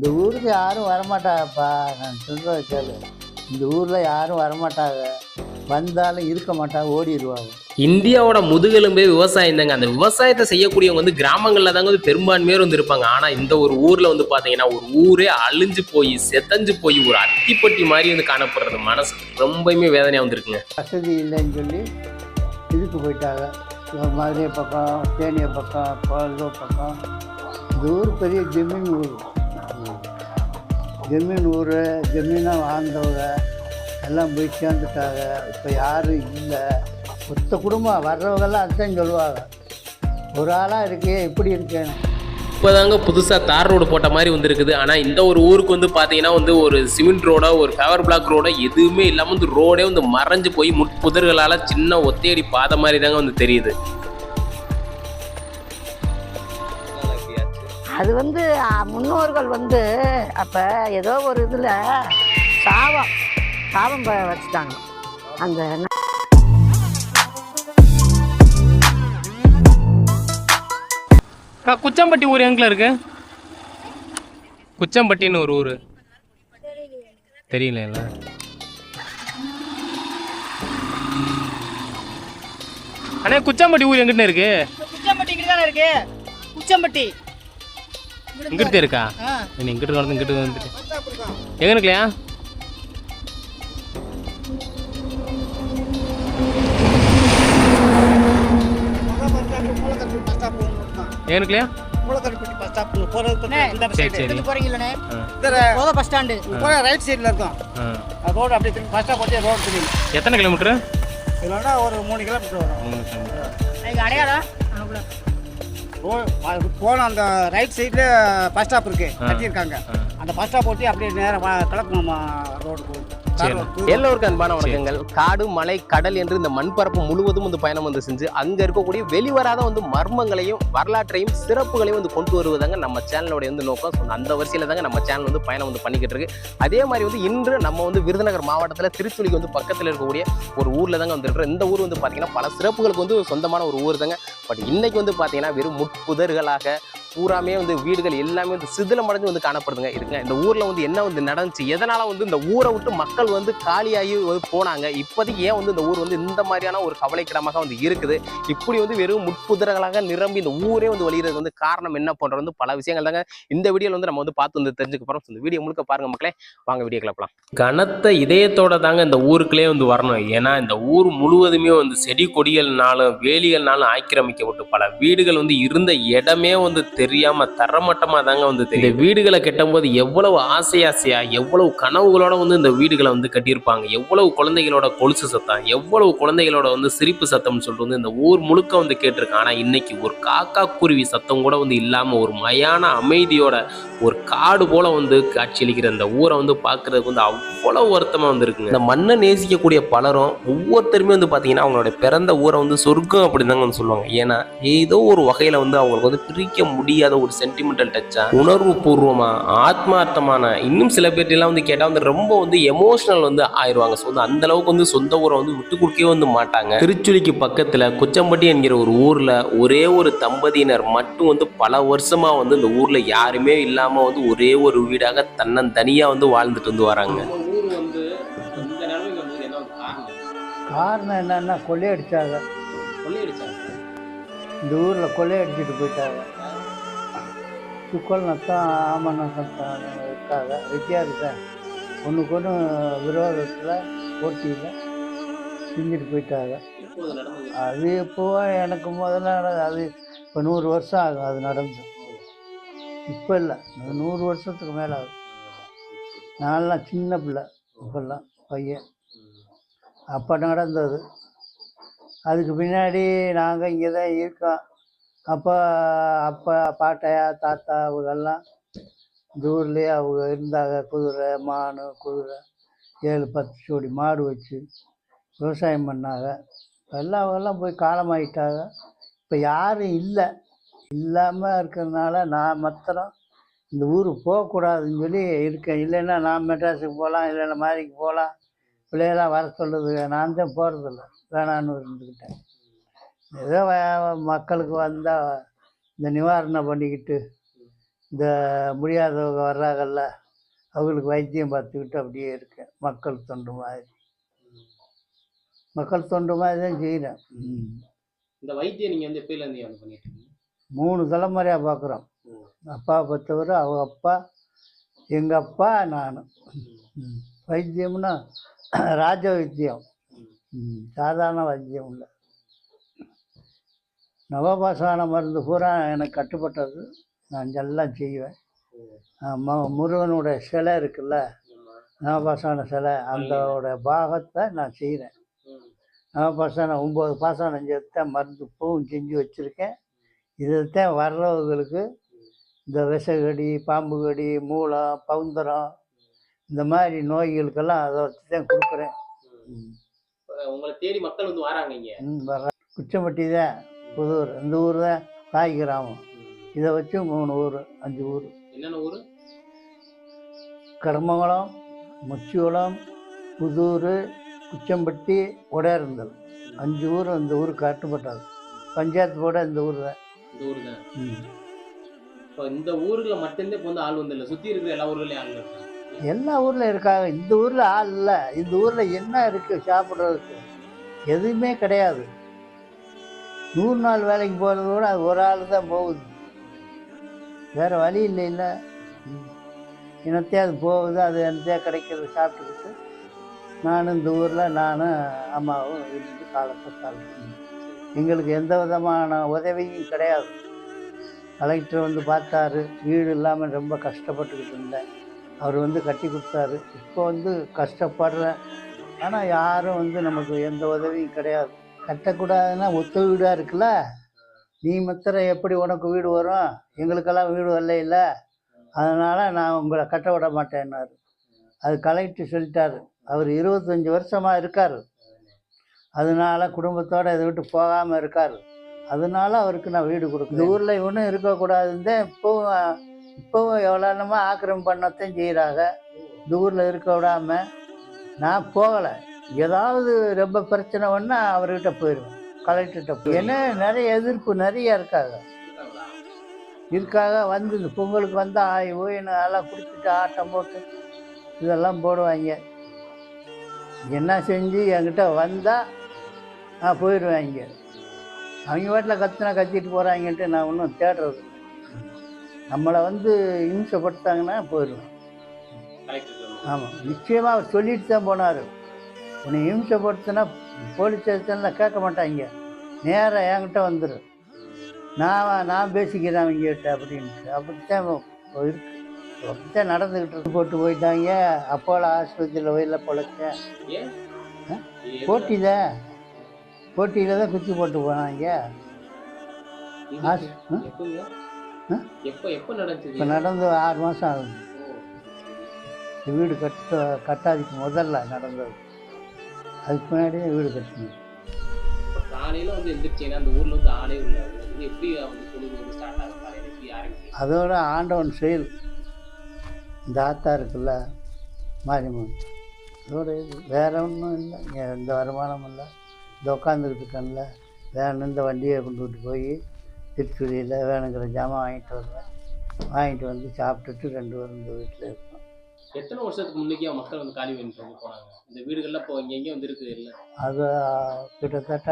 இந்த ஊருக்கு யாரும் வரமாட்டாங்கப்பா. நான் சொல்கிறத கேளு. இந்த ஊரில் யாரும் வரமாட்டாங்க. வந்தாலும் இருக்க மாட்டாங்க ஓடிடுவாங்க இந்தியாவோட முதுகெலும்பே விவசாயம் தாங்க. அந்த விவசாயத்தை செய்யக்கூடியவங்க வந்து கிராமங்கள்ல தாங்க வந்து பெரும்பான்மையோர் வந்து இருப்பாங்க ஆனா இந்த ஒரு ஊர்ல வந்து பாத்தீங்கன்னா ஒரு ஊரே அழிஞ்சு போய் செதஞ்சு போய் ஒரு அத்திப்பட்டி மாதிரி வந்து காணப்படுறது மனசு ரொம்பவுமே வேதனையா வந்திருக்குங்க. வசதி இல்லைன்னு சொல்லி இதுக்கு போயிட்டாங்க. மதுரை பக்கம் தேனிய பக்கம் பக்கம். இந்த ஊர் பெரிய ஜமீன் ஊர். ஜமீன் ஊர் ஜமீனாக வாழ்ந்தவங்க எல்லாம் போய் சேர்ந்துட்டாங்க. இப்போ யாரும் இல்லை. ஒத்த குடும்பம் வர்றவங்கெல்லாம் அதுதான் சொல்லுவாங்க. ஒரு ஆளாக இருக்கே எப்படி இருக்கேன் இப்போதாங்க புதுசாக தார் ரோடு போட்ட மாதிரி வந்திருக்குது. ஆனால் இந்த ஒரு ஊருக்கு வந்து பார்த்தீங்கன்னா வந்து ஒரு சிமெண்ட் ரோடோ ஒரு ஃபேவர் பிளாக் ரோடோ எதுவுமே இல்லாமல் வந்து ரோடே வந்து மறைஞ்சு போய் முட்புதர்களால் சின்ன ஒத்தையடி பாதை மாதிரி தாங்க வந்து தெரியுது. அது வந்து முன்னோர்கள் வந்து அப்போ ஏதோ ஒரு இதில் சாபம் சாபம் வச்சுட்டாங்க. அந்த குச்சம்பட்டி ஊர் எங்கே இருக்கு? குச்சம்பட்டின்னு ஒரு ஊர். தெரியல அண்ணே குச்சம்பட்டி ஊர் எங்கிட்ட இருக்கு? குச்சம்பட்டி இருக்கு? குச்சம்பட்டி. இங்கிட்ட இருக்கா? என்ன இங்கிட்டு வந்து இங்கிட்டு வந்துட்டு. எங்க இருக்கலையா எங்க இருக்கலையா சரி சரி. போறீங்களே. ஆ, போத பஸ் ஸ்டாண்டு. போற ரைட் சைடுல இருக்கும். ஆ. ரோடு அப்படியே திரும்பி பஸ் ஸ்டாப் போட்டு ரோடு தெரியும் எத்தனை கிலோமீட்டர் இல்லைன்னா ஒரு மூணு கிலோமீட்டர் வரும். அடையாளம்? போன அந்த ரைட் சைடுல பஸ் ஸ்டாப் இருக்கு. கட்டியிருக்காங்க. அந்த பஸ் ஸ்டாப் போட்டு அப்படியே நேரம் கிழக்கு போகுது தார் ரோடு. எல்லோருக்கும் அன்பான வணக்கங்கள். காடு மலை கடல் என்று இந்த மண்பரப்பு முழுவதும் வந்து பயணம் வந்து செஞ்சு அங்க இருக்கக்கூடிய வெளிவராத வந்து மர்மங்களையும் வரலாற்றையும் சிறப்புகளையும் வந்து கொண்டு வருவதாங்க நம்ம சேனலோட வந்து நோக்கம். அந்த வரிசையில தாங்க நம்ம சேனல் வந்து பயணம் வந்து பண்ணிக்கிட்டு இருக்கு. அதே மாதிரி வந்து இன்று நம்ம வந்து விருதுநகர் மாவட்டத்துல திருச்சுழிக்கு வந்து பக்கத்துல இருக்கக்கூடிய ஒரு ஊர்ல தாங்க வந்துருக்கிறோம். இந்த ஊர் வந்து பாத்தீங்கன்னா பல சிறப்புகளுக்கு வந்து சொந்தமான ஒரு ஊர் தாங்க பட் இன்னைக்கு வந்து பாத்தீங்கன்னா வெறும் முட்புதர்களாக பூராமே வந்து வீடுகள் எல்லாமே வந்து சிதிலமடைஞ்சு வந்து காணப்படுதுங்க. இருக்குங்க இந்த ஊரில் வந்து என்ன வந்து நடந்துச்சு எதனால் வந்து இந்த ஊரை விட்டு மக்கள் வந்து காலியாகி வந்து போனாங்க இப்போதைக்கு ஏன் வந்து இந்த ஊர் வந்து இந்த மாதிரியான ஒரு கவலைக்கிடமாக வந்து இருக்குது? இப்படி வந்து வெறும் முட்புதர்களாக நிரம்பி இந்த ஊரே வந்து வழிகிறது வந்து காரணம் என்ன போன்ற வந்து பல விஷயங்கள் தாங்க இந்த வீடியோவில் வந்து நம்ம வந்து பார்த்து வந்து தெரிஞ்சுக்க போகிறோம் இந்த வீடியோ முழுக்க பாருங்கள் மக்களே. வாங்க வீடியோ கிளப்பலாம் கனத்த இதயத்தோட தாங்க இந்த ஊருக்குள்ளே வந்து வரணும். ஏன்னா இந்த ஊர் முழுவதுமே வந்து செடி கொடிகள்னாலும் வேலிகள்னாலும் ஆக்கிரமிக்கப்பட்டு பல வீடுகள் வந்து இருந்த இடமே வந்து தெரியாம தரமட்டமா தாங்க வந்து தெரியும் இந்த வீடுகளை கட்டும்போது எவ்வளவு ஆசை ஆசையா எவ்வளவு கனவுகளோட வந்து இந்த வீடுகளை வந்து கட்டியிருப்பாங்க. எவ்வளவு குழந்தைகளோட கொலுசு சத்தம் எவ்வளவு குழந்தைகளோட வந்து சிரிப்பு சத்தம்னு சொல்லிட்டு வந்து இந்த ஊர் முழுக்க வந்து கேட்டிருக்காங்க ஆனா இன்னைக்கு ஒரு காக்கா குருவி சத்தம் கூட வந்து இல்லாம ஒரு மயான அமைதியோட ஒரு காடு போல வந்து காட்சியளிக்கிற இந்த ஊரை வந்து பார்க்கறதுக்கு வந்து அவ்வளவு வருத்தமா வந்து இருக்குங்க இந்த மண்ணை நேசிக்கக்கூடிய பலரும் ஒவ்வொருத்தருமே வந்து பாத்தீங்கன்னா அவங்களோட பிறந்த ஊரை வந்து சொர்க்கம் அப்படிதாங்க வந்து சொல்லுவாங்க. ஏன்னா ஏதோ ஒரு வகையில வந்து அவங்களுக்கு வந்து பிரிக்க முடியாத ஒரு சென்டிமெண்டல் டச்சா உணர்வு பூர்வமா ஆத்மார்த்தமான இன்னும் சில பேர்ட்டெல்லாம் வந்து கேட்டா வந்து ரொம்ப வந்து எமோஷனல் வந்து ஆயிடுவாங்க ஸோ வந்து அந்த அளவுக்கு வந்து சொந்த ஊரை வந்து விட்டு கொடுக்கவே வந்து மாட்டாங்க. திருச்சுழிக்கு பக்கத்துல குச்சம்பட்டி என்கிற ஒரு ஊர்ல ஒரே ஒரு தம்பதியினர் மட்டும் வந்து பல வருஷமா வந்து இந்த ஊர்ல யாருமே இல்லாம வந்து ஒரே ஒரு வீடாக தன்னந்தனியா வந்து வாழ்ந்துட்டு வந்து வராங்க. ஊர் வந்து இந்த நிலைமைக்கு வந்து என்ன காரணம்? காரணம் என்னன்னா கொள்ளையடிச்சாங்க. கொள்ளையடிச்சாங்க. இந்த ஊரில் கொள்ளையடிச்சிட்டு போயிட்டாங்க. சுக்கல் நத்தம் ஆம நத்தம் இருக்காங்க வித்தியாசம் ஒன்றுக்கு ஒன்று விரோதத்தில் போட்டியில் செஞ்சுட்டு போயிட்டாங்க. அது எப்போவோ எனக்கு முதல்ல அது இப்போ நூறு வருஷம் ஆகும் அது நடந்து. இப்போ இல்லை நூறு வருஷத்துக்கு மேலே ஆகும் நான்லாம் சின்ன பிள்ளை இப்போல்லாம் பையன். அப்போ நடந்தது. அதுக்கு பின்னாடி நாங்கள் இங்கே தான் இருக்கோம். அப்போ அப்பா பாட்டையா தாத்தா அவங்கெல்லாம் தூர்லேயே அவங்க இருந்தாங்க. குதிரை மான் குதிரை ஏழு பத்து ஜோடி மாடு வச்சு விவசாயம் பண்ணாங்க. எல்லாம் அவங்கெல்லாம் போய் காலமாயிட்டாங்க. இப்போ யாரும் இல்லை. இல்லாமல் இருக்கிறதுனால நான் மாத்திரம் இந்த ஊருக்கு போகக்கூடாதுன்னு சொல்லி இருக்கேன். இல்லைன்னா நான் மெட்ராஸுக்கு போகலாம் இல்லைன்னா மாதிரிக்கு போகலாம். பிள்ளையெல்லாம் வர சொல்லுது நான் தான் போகிறதில்ல வேணான்னு இருந்துக்கிட்டேன். ஏதோ மக்களுக்கு வந்தால் இந்த நிவாரணம் பண்ணிக்கிட்டு இந்த முடியாதவங்க வர்றாங்கல்ல அவங்களுக்கு வைத்தியம் பார்த்துக்கிட்டு அப்படியே இருக்கேன். மக்கள் தொண்டு மாதிரி. மக்கள் தொண்டு மாதிரி தான் செய்கிறேன். இந்த வைத்தியம் நீங்க வந்து எப்பயில இருந்து வந்து பண்ணிட்டு மூணு தலைமுறையாக பார்க்குறோம். அப்பா பெற்றவர் அவங்க அப்பா எங்கள் அப்பா நான். வைத்தியம்னா ராஜ வைத்தியம். சாதாரண வைத்தியம் இல்லை. நவபாசான மருந்து பூரா எனக்கு கட்டுப்பட்டது. நான் எல்லாம் செய்வேன். ஆமா, முருகனுடைய சிலை இருக்குல்ல? நவபாசான சிலை. அந்தோட பாகத்தை நான் செய்கிறேன் நவபாசானம் ஒம்பது பாசானம் சேர்த்தேன் மருந்து பூவும் செஞ்சு வச்சுருக்கேன். இதைத்தான் வர்றவங்களுக்கு இந்த விஷக்கடி பாம்பு கடி மூலம் பவுந்தரம் இந்த மாதிரி நோய்களுக்கெல்லாம் அதை வச்சு தான் கொடுக்குறேன். ம். உங்களை தேடி மக்கள் வந்து வராங்க இங்க. ம் வர்றேன் குச்சம்பட்டி தான் புதூர் இந்த ஊர் தான் தாய் கிராமம். இதை வச்சு மூணு ஊர் அஞ்சு ஊர். என்னென்ன ஊரு? கடமங்கலம் முச்சிகுளம் புதூர் குச்சம்பட்டி உடையார்ந்தல். அஞ்சு ஊர் அந்த ஊர் கட்டுப்பட்டது. பஞ்சாயத்து போட இந்த ஊர் தான். இந்த ஊரு தான். இப்போ இந்த ஊர்ல மட்டும்தான் இப்போ வந்து ஆள் வந்து இல்லை. சுத்தி இருக்கிற எல்லா ஊர்லயும் ஆள் இருக்காங்க. எல்லா ஊரில் இருக்காங்க. இந்த ஊரில் ஆள் இல்லை. இந்த ஊரில் என்ன இருக்குது சாப்பிட்றதுக்கு எதுவுமே கிடையாது. நூறு நாள் வேலைக்கு போகிறத விட அது ஒரு ஆள் தான் போகுது. வேறு வழி இல்லை இல்லை. இனத்தே அது போகுது அது என்னத்தையே கிடைக்கிறது சாப்பிட்டுக்கிட்டு. நானும் இந்த ஊரில் நானும் அம்மாவும் இருந்து காலத்தை காலம் எங்களுக்கு எந்த விதமான உதவியும் கிடையாது. கலெக்டர் வந்து பார்த்தாரு. வீடு இல்லாமல் ரொம்ப கஷ்டப்பட்டுக்கிட்டு இருந்தேன். அவர் வந்து கட்டி கொடுத்தாரு. இப்போ வந்து கஷ்டப்படுறேன். ஆனால் யாரும் வந்து நமக்கு எந்த உதவியும் கிடையாது. கட்டக்கூடாதுன்னா ஒத்த வீடாக இருக்குல்ல? நீ மாத்திரம் எப்படி உனக்கு வீடு வரும்? எங்களுக்கெல்லாம் வீடு வரல இல்லை. அதனால் நான் உங்களை கட்ட விட மாட்டேன்னாரு. அது கலெக்டர் சொல்லிட்டாரு. அவர் இருபத்தஞ்சி வருஷமாக இருக்கார். அதனால குடும்பத்தோடு இதை விட்டு போகாமல் இருக்கார். அதனால அவருக்கு நான் வீடு கொடுக்குறேன் இந்த ஊரில் இவனும் இருக்கக்கூடாதுன்னு தான் இப்போவும் இப்போவும் எவ்வளோனமோ ஆக்கிரமம் பண்ணத்தையும் செய்கிறாங்க இந்த ஊரில் இருக்க விடாமல் நான் போகலை. ஏதாவது ரொம்ப பிரச்சனை ஒன்றா அவர்கிட்ட போயிடுவேன். கலெக்டர்கிட்ட என்ன நிறைய எதிர்ப்பு நிறைய இருக்காங்க. இருக்காக வந்து இந்த பொங்கலுக்கு வந்தால் ஆய் ஓயின்னு எல்லாம் குடிச்சிட்டு ஆட்டம் போட்டு இதெல்லாம் போடுவாங்க. என்ன செஞ்சு என்கிட்ட வந்தால் நான் போயிடுவேன் இங்கே. அவங்க வீட்டில் கத்துனா கத்திட்டு போகிறாங்கன்ட்டு நான் ஒன்றும் தேடுறது. நம்மளை வந்து இம்சப்படுத்தாங்கன்னா போயிடுவேன். ஆமாம் நிச்சயமாக அவர் சொல்லிட்டு தான் போனார். உன்னை இம்சப்படுத்தினா போலீஸ் ஸ்டேஷனில் கேட்க மாட்டாங்க. நேராக என்கிட்ட வந்துடும் நான் நான் பேசிக்கிறேன் அவங்ககிட்ட அப்படின்ட்டு. அப்படித்தான் இருக்கு. அப்படித்தான் நடந்துக்கிட்டு போட்டு போயிட்டாங்க. அப்போலோ ஆஸ்பத்திரியில் வயலில் பொழைச்சேன்? போட்டி தான் போட்டியில். தான் குத்தி போட்டு போனாங்க. இப்போ நடந்து ஆறு மாதம் ஆகுது. வீடு கட்ட கட்டாதிக்கு முதல்ல நடந்தது. அதுக்கு முன்னாடியே வீடு கட்டணும். இப்போ காலையில வந்து எந்திரிச்சீங்கன்னா அந்த ஊர்ல வந்து ஆளே இல்லை. உங்களுக்கு வந்து எப்படி வந்து பொழுது வந்து ஸ்டார்ட் ஆகும் காலையில எப்படி ஆரம்பிக்கும் அதோட ஆண்டவன் செயல். இந்த ஆத்தா இருக்குல்ல மாரியம்மன். அதோட இது. வேற ஒன்றும் இல்லை. இங்கே எந்த வருமானமும் இல்லை. இந்த உட்காந்துக்கிட்டு இருக்கேன்ல. வேணும் இந்த வண்டியை கொண்டு விட்டு போய் திருச்சுழியில் வேணுங்கிற ஜாமான் வாங்கிட்டு வருவேன் வாங்கிட்டு வந்து சாப்பிட்டுட்டு ரெண்டு பேரும் இந்த வீட்டில் இருப்போம் எத்தனை வருஷத்துக்கு முன்னைக்கே மக்கள் வந்து காலி பண்ணிட்டு வந்து போனாங்க இந்த வீடுகள்லாம் இப்போ இங்க எங்கேயும் வந்து இருக்குது இல்லை? அது கிட்டத்தட்ட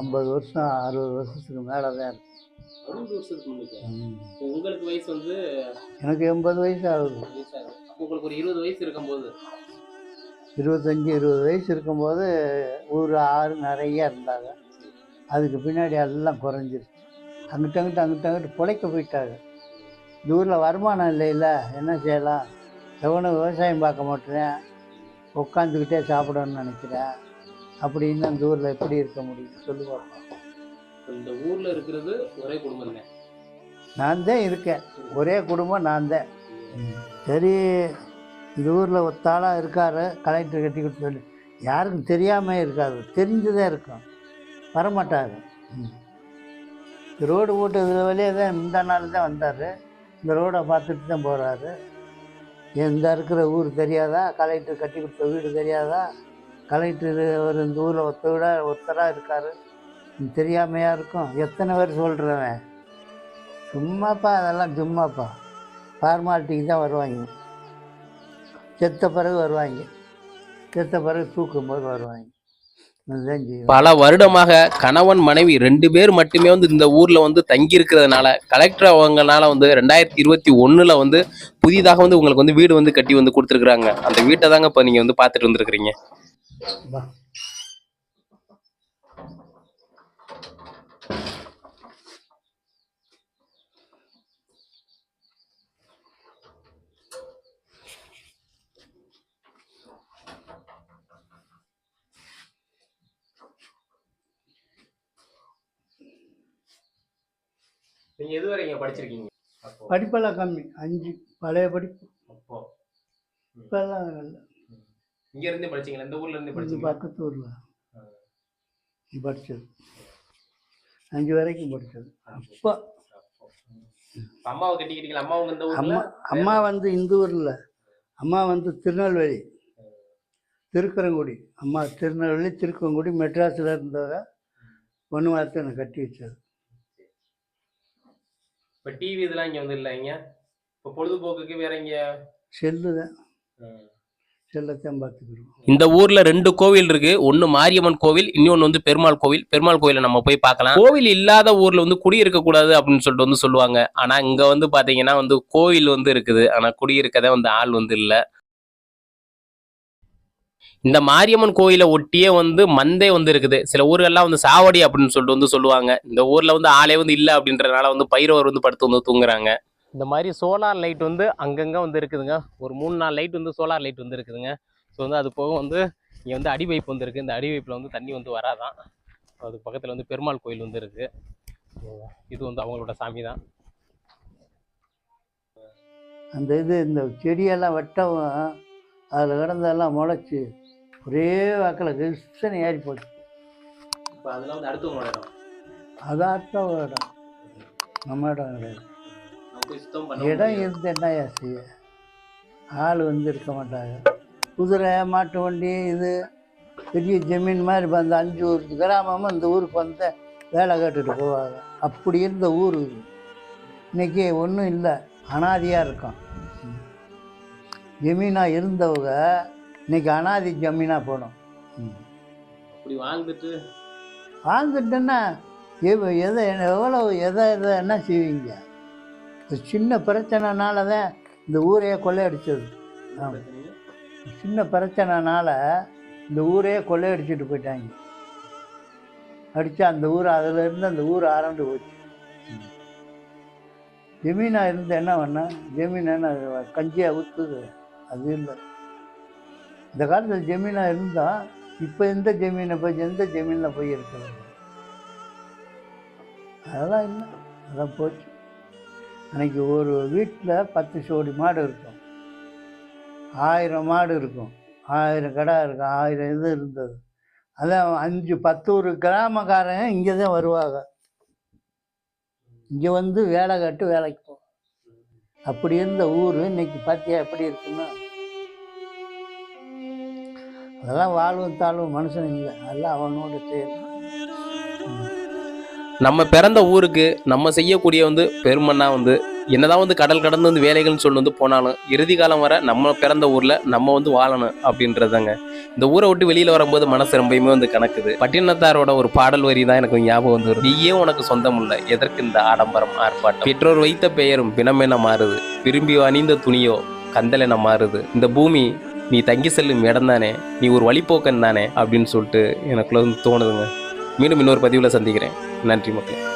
ஐம்பது வருஷம் அறுபது வருஷத்துக்கு மேலே தான் இருக்கு. அறுபது வருஷத்துக்கு முன்னைக்கு? உங்களுக்கு வயசு வந்து எனக்கு எண்பது வயசு ஆகுது. உங்களுக்கு ஒரு இருபது வயசு இருக்கும்போது? இருபத்தஞ்சி இருபது வயசு இருக்கும்போது ஊர் ஆறு நிறைய இருந்தாங்க. அதுக்கு பின்னாடி எல்லாம் குறைஞ்சிருச்சு. அங்கிட்ட அங்கிட்ட அங்கிட்ட அங்கிட்டு பிழைக்க போயிட்டாங்க. ஊரில் வருமானம் இல்லைல்ல என்ன செய்யலாம்? எவனும் விவசாயம் பார்க்க மாட்டேன் உட்காந்துக்கிட்டே சாப்பிடணும்னு நினைக்கிறேன். அப்படின்னு அந்த ஊரில் எப்படி இருக்க முடியும்? சொல்லி பார்ப்போம் இந்த ஊர்ல இருக்கிறது ஒரே குடும்பம் தான். நான் தான் இருக்கேன். ஒரே குடும்பம் நான் தான். சரி இந்த ஊரில் ஒத்தாளாக இருக்கார் கலெக்டர் கட்டி கொடுத்து சொல்லி. யாருக்கும் தெரியாமல் இருக்காது தெரிஞ்சுதான் இருக்கும். இந்த ரோடு போட்டது வழியே தான் இந்த நாள் தான் வந்தார். இந்த ரோடை பார்த்துட்டு தான் போகிறாரு எந்த இருக்கிற ஊர் தெரியாதா? கலெக்டர் கட்டி கொடுத்த வீடு தெரியாதா? கலெக்டர் ஒரு இந்த ஊரில் ஒத்த விட ஒருத்தராக இருக்கார். தெரியாமையா இருக்கும். எத்தனை பேர் சொல்கிறவன் சும்மாப்பா அதெல்லாம் சும்மாப்பா. ஃபார்மாலிட்டிக்கு தான் வருவாங்க. செத்த பிறகு வருவாங்க. செத்த பிறகு தூக்கும் போது வருவாங்க. பல வருடமாக கணவன் மனைவி ரெண்டு பேர் மட்டுமே வந்து இந்த ஊர்ல வந்து தங்கி இருக்கிறதுனால கலெக்டர் அவங்கனால வந்து ரெண்டாயிரத்தி இருபத்தி ஒண்ணுல வந்து புதிதாக வந்து உங்களுக்கு வந்து வீடு வந்து கட்டி வந்து கொடுத்துருக்காங்க அந்த வீட்டை தாங்க இப்ப நீங்க வந்து பாத்துட்டு வந்திருக்கிறீங்க. வா நீங்க எது வரைக்கும் படிச்சிருக்கீங்க? படிப்பெல்லாம் கம்மி. அஞ்சு பழைய படிப்பு. இப்போல்லாம் இல்லை. இங்க இருந்தே படிச்சீங்களா? இந்த ஊர்ல இருந்தே இது பக்கத்து ஊரில். படித்தது அஞ்சு வரைக்கும் படித்தது அப்போ. அம்மாவை கட்டிக்கிட்டீங்களா? அம்மா உங்க இந்த அம்மா அம்மா வந்து இந்த ஊரில். அம்மா வந்து திருநெல்வேலி. திருக்கரங்குடி. அம்மா திருநெல்வேலி திருக்கரங்குடி மெட்ராஸில் இருந்தவங்க ஒன்று வார்த்தை எனக்கு கட்டி வச்சது இப்ப டிவி இதெல்லாம் இங்க வந்து இல்லைங்க இப்ப பொழுதுபோக்குக்கு வேற இங்க? செல்லு தான். செல்லத்தான் பார்த்துக்கிறோம். இந்த ஊர்ல ரெண்டு கோவில் இருக்கு. ஒன்னு மாரியம்மன் கோவில் இன்னொன்னு வந்து பெருமாள் கோவில். பெருமாள் கோயில நம்ம போய் பார்க்கலாம். கோவில் இல்லாத ஊர்ல வந்து குடியிருக்க கூடாது அப்படின்னு சொல்லிட்டு வந்து சொல்லுவாங்க. ஆனா இங்க வந்து பாத்தீங்கன்னா வந்து கோவில் வந்து இருக்குது. ஆனா குடியிருக்கதே வந்து ஆள் வந்து இல்ல. இந்த மாரியம்மன் கோயிலை ஒட்டியே வந்து மந்தை வந்து இருக்குது. சில ஊர்கள்லாம் வந்து சாவடி அப்படின்னு சொல்லிட்டு வந்து சொல்லுவாங்க. இந்த ஊர்ல வந்து ஆளே வந்து இல்ல அப்படின்றனால வந்து பைரவர் வந்து படுத்து வந்து தூங்குறாங்க. இந்த மாதிரி சோலார் லைட் வந்து அங்கங்க வந்து இருக்குதுங்க. ஒரு மூணு நாலு லைட் வந்து சோலார் லைட் வந்து இருக்குதுங்க. ஸோ வந்து அது போக வந்து இங்கே வந்து அடி பைப் வந்து இருக்குது இந்த அடி பைப்பில் வந்து தண்ணி வந்து வராதான். அது பக்கத்தில் வந்து பெருமாள் கோயில் வந்து இருக்குது இது வந்து அவங்களோட சாமி தான் அந்த இது இந்த செடியெல்லாம் வெட்டவும் அதில் கிடந்தெல்லாம் முளைச்சி ஒரே வாக்கில் கிருஷ்ணன் ஏறி போச்சு. இப்போ அதெல்லாம் வந்து அடுத்தவங்களோட இடம் அது இடம் நம்ம இடம் கிடையாது இடம் இருந்து என்னய்யா செய்ய ஆள் வந்து இருக்க மாட்டாங்க. குதிரை மாட்டு வண்டி இது பெரிய ஜமீன் மாதிரி இப்ப அந்த அஞ்சு ஊர் கிராமமும் இந்த ஊருக்கு வந்து வேலை கேட்டுட்டு போவாங்க. அப்படி இருந்த ஊர் இது. இன்னைக்கு ஒன்றும் இல்லை. அனாதியாக இருக்கும். ஜமீனாக இருந்தவங்க இன்னைக்கு அனாதி ஜமீனாக போகணும் அப்படி வாழ்ந்துட்டு வாழ்ந்துட்டேன்னா எதை எவ்வளோ எதை எதை என்ன செய்வீங்க? ஒரு சின்ன பிரச்சனைனால தான் இந்த ஊரையே கொள்ளையடிச்சது. சின்ன பிரச்சனைனால இந்த ஊரையே கொள்ளையடிச்சிட்டு போயிட்டாங்க. அடித்து அந்த ஊர் அதில் இருந்து அந்த ஊர் ஆரண்டு போச்சு. ஜமீனாக இருந்து என்ன பண்ண? ஜமீன் என்ன கஞ்சியாக ஊற்றுது அது இல்லை. இந்த காலத்தில் ஜமீனாக இருந்தால் இப்போ எந்த ஜமீனை போய் எந்த ஜமீனில் போய் இருக்கிறது? அதெல்லாம் இல்லை. அதெல்லாம் போச்சு. அன்றைக்கி ஒரு வீட்டில் பத்து சோடி மாடு இருக்கும். ஆயிரம் மாடு இருக்கும். ஆயிரம் கடை இருக்கும். ஆயிரம் இது இருந்தது. அதான் அஞ்சு பத்து ஒரு கிராமக்காரங்க இங்கே தான் வருவாங்க. இங்கே வந்து வேலை கட்டு வேலைக்கு போகும் அப்படி இருந்த ஊர் இன்னைக்கு பார்த்தியா எப்படி இருக்குன்னா அதெல்லாம் வாழ்வும் தாழ்வும் மனுஷன் இல்லை. அதெல்லாம் அவனோட செயல் நம்ம பிறந்த ஊருக்கு நம்ம செய்யக்கூடிய வந்து பெருமன்னா வந்து என்னதான் வந்து கடல் கடந்து வந்து வேலைகள்னு சொல்லி வந்து போனாலும் இறுதி காலம் வர நம்ம பிறந்த ஊரில் நம்ம வந்து வாழணும் அப்படின்றதாங்க இந்த ஊரை விட்டு வெளியில் வரும்போது மனசு ரொம்பயுமே வந்து கணக்குது பட்டினத்தாரோட ஒரு பாடல் வரி தான் எனக்கு ஞாபகம் வந்து வருது. நீயே உனக்கு சொந்தம் இல்லை எதற்கு இந்த ஆடம்பரம் ஆர்ப்பாட்டம்? பெற்றோர் வைத்த பெயரும் பிணமென மாறுது. விரும்பி அணிந்த துணியோ கந்தலென மாறுது. இந்த பூமி நீ தங்கி செல்லும் இடம் தானே நீ ஒரு வழிபோக்கன் தானே அப்படின்னு சொல்லிட்டு எனக்குள்ள வந்து தோணுதுங்க. மீண்டும் இன்னொரு பதிவில் சந்திக்கிறேன். நன்றி மக்களே.